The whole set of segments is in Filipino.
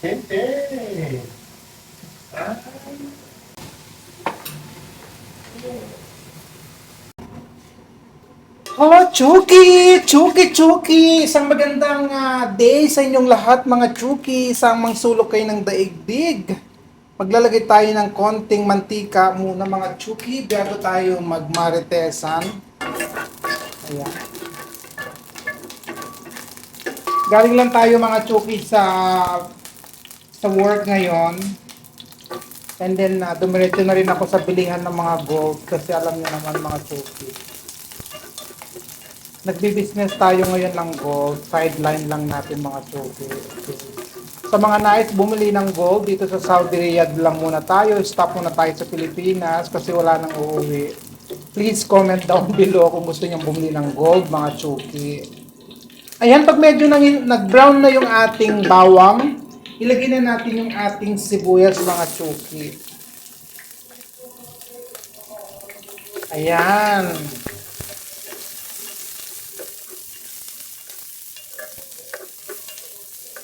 Gente! Ah. Hello, Chuki! Chuki, Chuki! Isang magandang ah, day sa inyong lahat, mga Chuki. Isang mangsulok kayo ng daigdig. Maglalagay tayo ng konting mantika muna, mga Chuki, bago tayo magmaritesan. Ayan. Galing lang tayo, mga Chuki, sa sa work ngayon. And then, uh, dumiretso na rin ako sa bilihan ng mga gold kasi alam niyo naman, mga Chuki. Nagbi-business tayo ngayon ng gold. Sideline lang natin mga Chuki. Okay. Sa mga nais bumili ng gold, dito sa Saudi Riyadh lang muna tayo. Stop muna tayo sa Pilipinas kasi wala nang uuwi. Please comment down below kung gusto niyong bumili ng gold, mga Chuki. Ayan, pag medyo nag-brown na yung ating bawang, ilagay na natin yung ating sibuyas, mga Chuki. Ayan.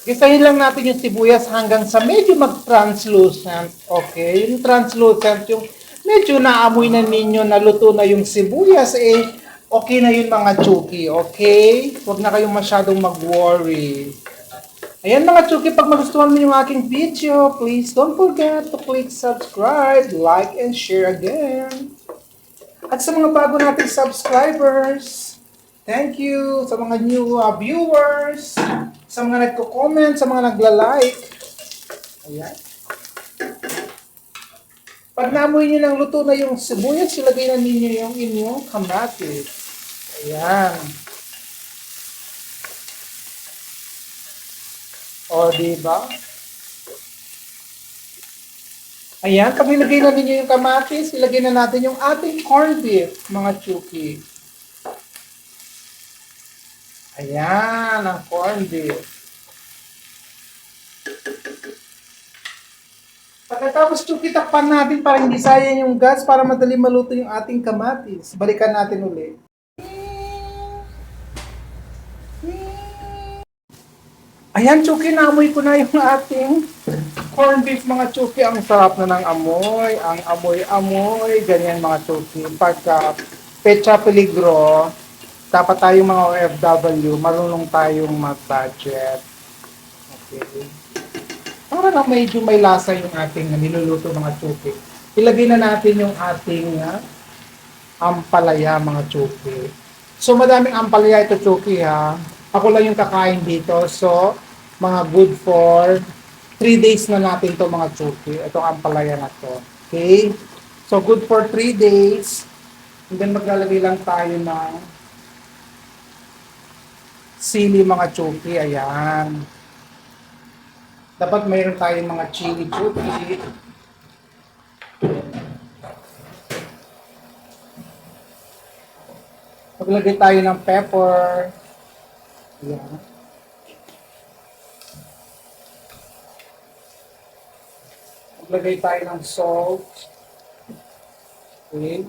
Gisahin lang natin yung sibuyas hanggang sa medyo mag-translucent. Okay? Yung translucent, yung medyo naamoy na ninyo na luto na yung sibuyas, eh, okay na yun mga chuki. Okay? Huwag na kayong masyadong mag-worry. Ayan mga chuki, pag magustuhan mo yung aking video, please don't forget to click subscribe, like, and share again. At sa mga bago nating subscribers, thank you sa mga new uh, viewers, sa mga nagko-comment, sa mga nagla-like. Ayan. Pag naamoy nyo ng luto na yung sibuyas, ilagay na ninyo yung inyong kamatis. Ayan. O, diba? Ayan, pag nilagay na ninyo yung kamatis, ilagay na natin yung ating corned beef, mga chuki. Ayan, ang corned beef. Pagkatapos chuki, takpan natin para hindi sayang yung gas para madali maluto yung ating kamatis. Balikan natin ulit. Ayan, Chuki, naamoy ko na yung ating corned beef, mga Chuki. Ang sarap na ng amoy. Ang amoy-amoy. Ganyan, mga Chuki. Pagka pecha peligro, dapat tayong mga OFW, marunong tayong mag-budget. Okay. Para na medyo may lasa yung ating niluluto, mga Chuki. Ilagay na natin yung ating ah, ampalaya, mga Chuki. So, madaming ampalaya ito, Chuki, ha. Ako lang yung kakain dito. So, mga good for 3 days na natin to mga chuki. Itong ampalaya na to. Okay? So, good for 3 days. And then, maglalagay lang tayo ng sili mga chuki. Ayan. Dapat mayroon tayong mga chili chuki. Maglagay tayo ng pepper. Ayan. Maglagay tayo ng salt. Okay.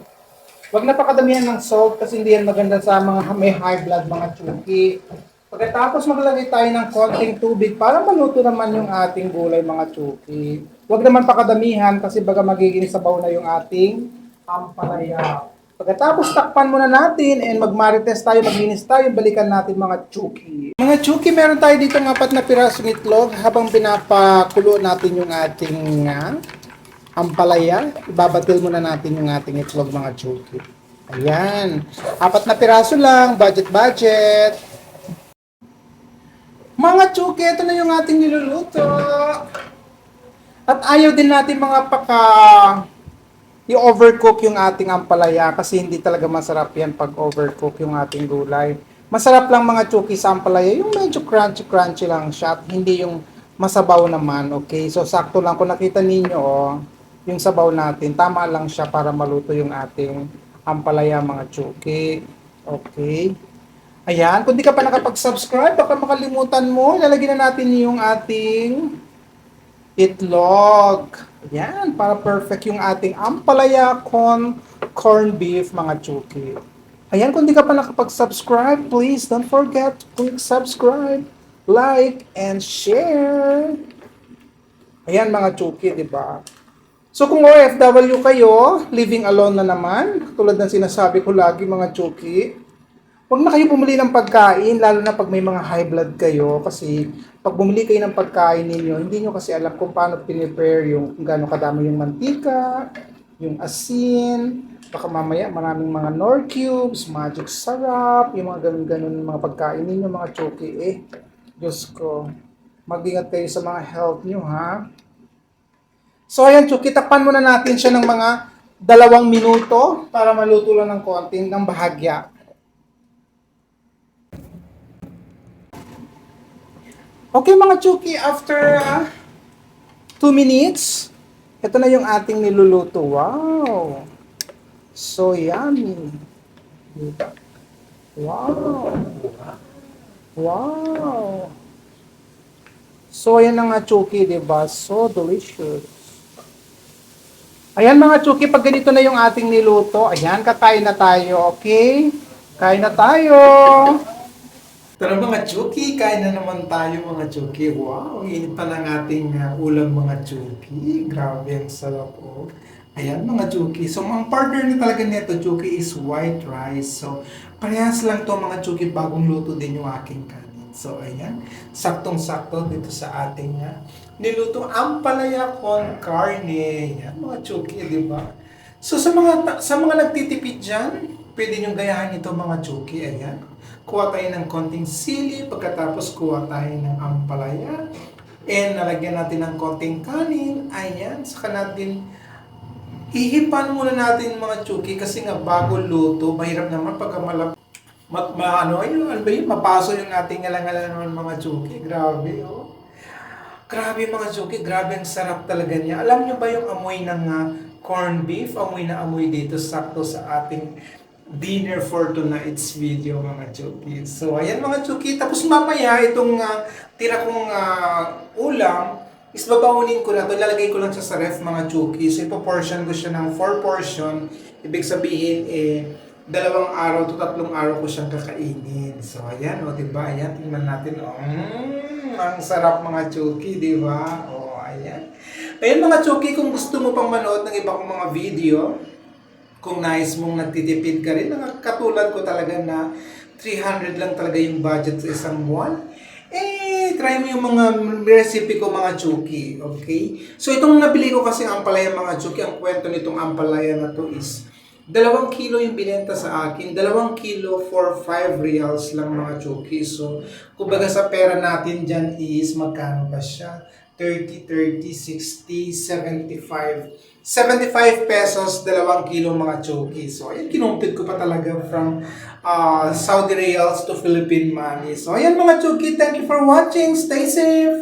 Huwag napakadamihan ng salt kasi hindi yan maganda sa mga may high blood mga chuki. Pagkatapos maglagay tayo ng konting tubig para maluto naman yung ating gulay mga chuki. Huwag naman pakadamihan kasi baga magiging sabaw na yung ating ampalaya. Pagkatapos takpan muna natin and magmarites tayo, maglinis tayo, balikan natin mga chuki. Mga chuki, meron tayo dito ng apat na pirasong itlog habang pinapakulo natin yung ating uh, ampalaya. Ibabatil muna natin yung ating itlog mga chuki. Ayan. Apat na piraso lang, budget-budget. Mga chuki, ito na yung ating niluluto. At ayaw din natin mga paka i-overcook yung ating ampalaya kasi hindi talaga masarap yan pag overcook yung ating gulay. Masarap lang mga chuki sa ampalaya, yung medyo crunchy-crunchy lang siya hindi yung masabaw naman, okay? So, sakto lang. Kung nakita ninyo, oh, yung sabaw natin, tama lang siya para maluto yung ating ampalaya mga chuki. Okay? Ayan, kung di ka pa nakapag-subscribe, baka makalimutan mo, lalagyan na natin yung ating itlog. Ayan, para perfect yung ating ampalaya con corned beef, mga chuki. Ayan, kung di ka pa nakapag-subscribe, please don't forget to click subscribe, like, and share. Ayan mga chuki, di ba? So kung OFW kayo, living alone na naman, tulad ng sinasabi ko lagi mga chuki, huwag na kayo bumili ng pagkain, lalo na pag may mga high blood kayo, kasi pag bumili kayo ng pagkain ninyo, hindi nyo kasi alam kung paano pinipare yung kung gaano kadami yung mantika, yung asin, baka mamaya maraming mga nor cubes, magic sarap, yung mga ganun-ganun mga pagkain ninyo mga chuki eh. Diyos ko, mag-ingat kayo sa mga health nyo ha. So ayan chuki, takpan muna natin siya ng mga dalawang minuto para maluto lang ng konting ng bahagya. Okay mga chuki, after 2 minutes, ito na yung ating niluluto. Wow! So yummy. Wow! Wow! So ayan na nga chuki, di ba? So delicious. Ayan mga chuki, pag ganito na yung ating niluto, ayan, kakain na tayo, okay? Kain na tayo! Tara mga Chuki, kain na naman tayo mga Chuki. Wow, init pa ng ating uh, ulam mga Chuki. Grabe, ang sarap oh. Ayan mga Chuki. So, ang partner na talaga nito, Chuki, is white rice. So, parehas lang to mga Chuki, bagong luto din yung aking kanin. So, ayan, saktong-sakto dito sa ating uh, niluto ampalaya con carne. Ayan mga Chuki, di ba? So, sa mga sa mga nagtitipid dyan, pwede nyo gayahan ito mga Chuki. Ayan kuha tayo ng konting sili, pagkatapos kuha tayo ng ampalaya, and nalagyan natin ng konting kanin, ayan, saka natin ihipan muna natin mga chuki kasi nga bago luto, mahirap naman pagka malap ma, ma, ano, ayun, ano ba yun, mapaso yung ating alang-alang naman mga chuki, grabe, oh. Grabe mga chuki, grabe ang sarap talaga niya. Alam niyo ba yung amoy ng ah, corned beef, amoy na amoy dito, sakto sa ating dinner for tonight's video mga Chuki. So ayan mga Chuki, tapos mamaya itong ah, tira kong ah, ulam is babaunin ko na ito, lalagay ko lang siya sa ref mga Chuki. So ipoportion ko siya ng 4 portion, ibig sabihin eh dalawang araw to tatlong araw ko siyang kakainin. So ayan o, di ba? Ayan, tingnan natin. Oh, mm, ang sarap mga Chuki, di ba? O, ayan. Ayan mga Chuki, kung gusto mo pang manood ng iba kong mga video, kung nais mong nagtitipid ka rin, katulad ko talaga na 300 lang talaga yung budget sa isang buwan, eh, try mo yung mga recipe ko mga chuki, okay? So, itong nabili ko kasi ampalaya mga chuki, ang kwento nitong ampalaya na to is, dalawang kilo yung binenta sa akin, dalawang kilo for 5 reals lang mga chuki. So, kumbaga sa pera natin dyan is, magkano ba siya? 30, 30, 60, 75. 75 pesos, dalawang kilo mga choki. So, ayan, kinumpit ko pa talaga from uh, Saudi Reals to Philippine money. So, ayan mga choki, thank you for watching. Stay safe!